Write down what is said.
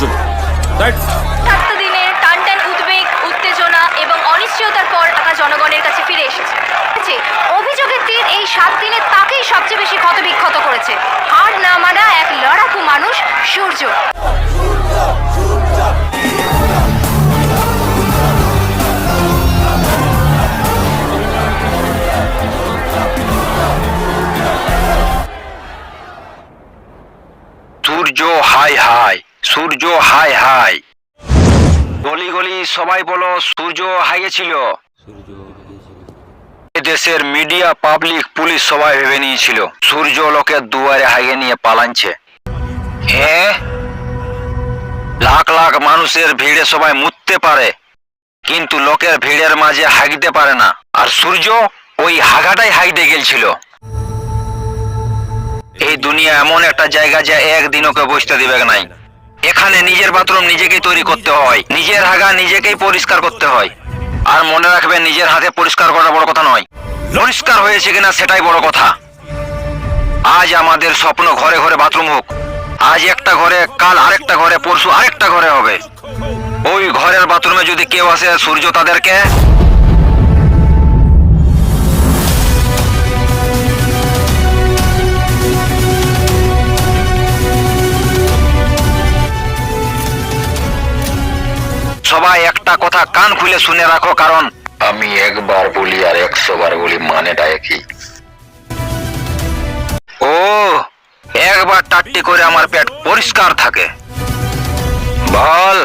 That's থাকতে দিনে টানটান উদ্বেগ উত্তেজনা এবং অনিশ্চয়তার পর টাকা জনগণের কাছে ফিরে এসেছে। অভিযোগের তীর এই সাত দিনে তাকেই সবচেয়ে বেশি ক্ষতবিক্ষত করেছে। হার না মানা এক লড়াকু মানুষ Surya. Surya hi hi. Surya hi hi গলি গলি সবাই বলো সূর্য হাইয়েছিল দেশের মিডিয়া, পাবলিক, পুলিশ সবাই ভেবে নিয়েছিল, সূর্য লোকের দুয়ারে হাইয়ে নিয়ে পালাচ্ছে। হ্যাঁ লাখ লাখ মানুষের ভিড়ে সবাই মুততে পারে, কিন্তু লোকের ভিড়ের মাঝে হাগতে পারে না। আর সূর্য ওই হাগাটাই হাইতে গেছিল এই দুনিয়া এমন একটা জায়গা যে একদিন ওকে বসতে দিবে নাই। এখানে নিজের বাথরুম নিজেকেই তৈরি করতে হয়। নিজের হাগা নিজেকেই পরিষ্কার করতে হয়। আর মনে রাখবেন, নিজের হাতে পরিষ্কার করা বড় কথা নয়। পরিষ্কার হয়েছে কিনা সেটাই বড় কথা। আজ আমাদের স্বপ্ন ঘরে ঘরে বাথরুম হোক। আজ একটা ঘরে, কাল আরেকটা ঘরে, পরশু আরেকটা ঘরে হবে। ওই ঘরের বাথরুমে যদি কেউ আসে সূর্য তাদেরকে সবাই একটা কথা কান খুলে শুনে রাখো কারণ আমি একবার বলি আর একশো বার বলি মানেটা একই। ও একবার টাট্টি করে আমার পেট পরিষ্কার থাকে। বল।